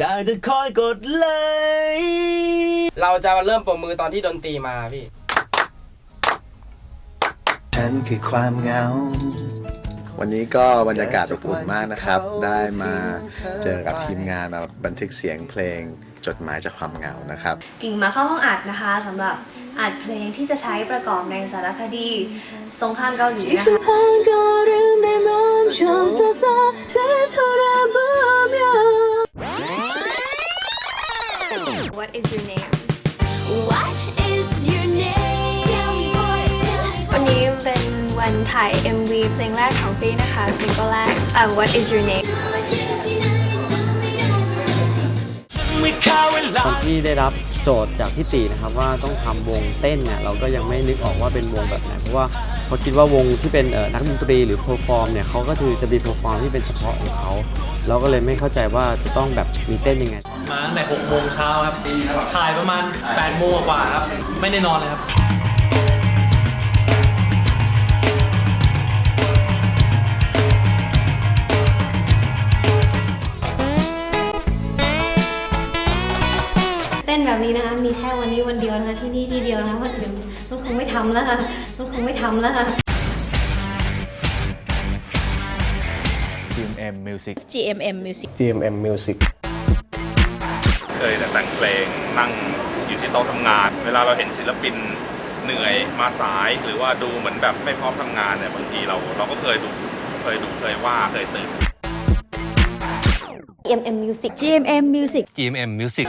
ได้แต่คอยกดไลค์เราจะเริ่มปรบมือตอนที่ดนตรีมาพี่ ฉันคือความเหงา วันนี้ก็บรรยากาศอบอุ่นมากนะครับ ได้มาเจอกับทีมงานมาบันทึกเสียงเพลงจดหมายจากความเหงานะครับ กิ่งมาเข้าห้องอัดนะคะสำหรับอัดเพลงที่จะใช้ประกอบในสารคดีสงครามเกาหลีนะคะ What is your name What is your name Tell me boy tell me วันนี้เป็นวันถ่าย MV เพลงแรกของฟี่นะคะซิงเกิลแรกอ่า What is your name ตอนที่ได้รับโจทย์จากพี่ตีนะครับว่าต้องทำวงเต้นเนี่ยเราก็ยังไม่นึกออกว่าเป็นวงแบบไหนเพราะว่าเขาคิดว่าวงที่เป็นเอ่อนักดนตรีหรือเพอร์ฟอร์มเนี่ยเขาก็คือจะมีเพอร์ฟอร์มที่เป็นเฉพาะของเขา เราก็เลยไม่เข้าใจว่าจะต้องแบบมีเต้นยังไง มาตั้งแต่6โมงเช้าครับ ถ่ายประมาณ8โมงกว่าครับ ไม่ได้นอนเลยครับ เต้นแบบนี้นะคะ มีแค่วันนี้วันเดียวนะคะที่นี่ที่เดียวนะคะวันอื่นมันคงไม่ทำแล้วค่ะ มันคงไม่ทำแล้วค่ะ GMM Music GMM Music GMM Music เคยแต่แต่งเพลงนั่งอยู่ที่โต๊ะทำงาน เวลาเราเห็นศิลปินเหนื่อยมาสายหรือว่าดูเหมือนแบบไม่พร้อมทำงานเนี่ยบางทีเราเราก็เคยดูเคยดูเคยว่าเคยเตือน GMM Music GMM Music GMM Music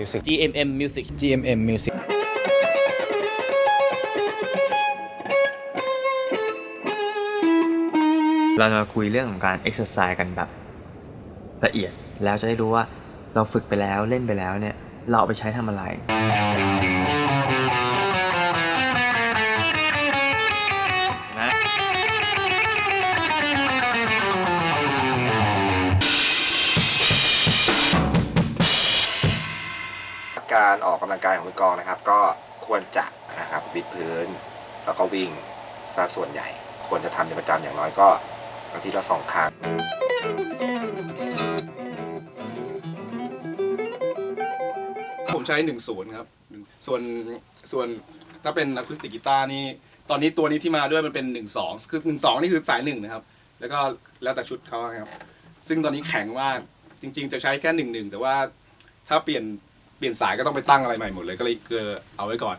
Music GMM Music GMM Music เราจะมาคุยเรื่องของการ exercise กันแบบละเอียดแล้วจะได้รู้ว่าเราฝึกไปแล้วเล่นไปแล้วเนี่ย เราเอาไปใช้ทำอะไร การออกกำลังกายของมือกองนะครับ ก็ควรจะนะครับวิดพื้น แล้วก็วิ่งซะส่วนใหญ่ ควรจะทำเป็นประจำอย่างน้อยก็อาทิตย์ละสองครั้งผมใช้1 0ครับส่วนส่วนถ้าเป็นอะคูสติกกีตาร์นี่ตอนนี้ตัวนี้ที่มาด้วยมันเป็น 1 2 คือ 1 2 นี่คือสายหนึ่งนะครับ แล้วก็แล้วแต่ชุดเขาครับ ซึ่งตอนนี้แข็งมากจริง ๆ จะใช้แค่1 1แต่ว่าถ้าเปลี่ยน เปลี่ยนสายก็ต้องไปตั้งอะไรใหม่หมดเลยก็เลยเกอเอาไว้ก่อน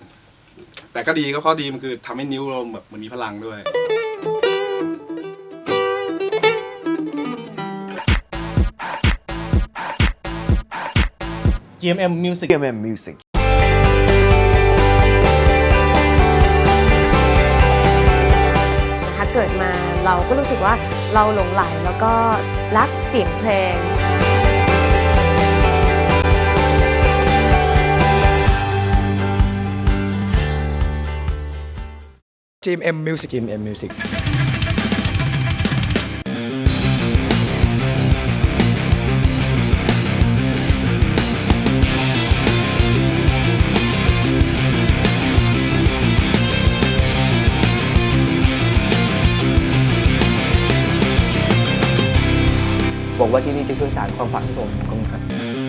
แต่ก็ดีก็ข้อดีมันคือทำให้นิ้วเราแบบมันมีพลังด้วย GMM Music GMM Music นะคะเกิดมาเราก็รู้สึกว่าเราหลงไหลแล้วก็รักเสียงเพลง GMM Music GMM Music บอกว่าที่นี่จะช่วยสานความฝันให้ผมขอบคุณครับ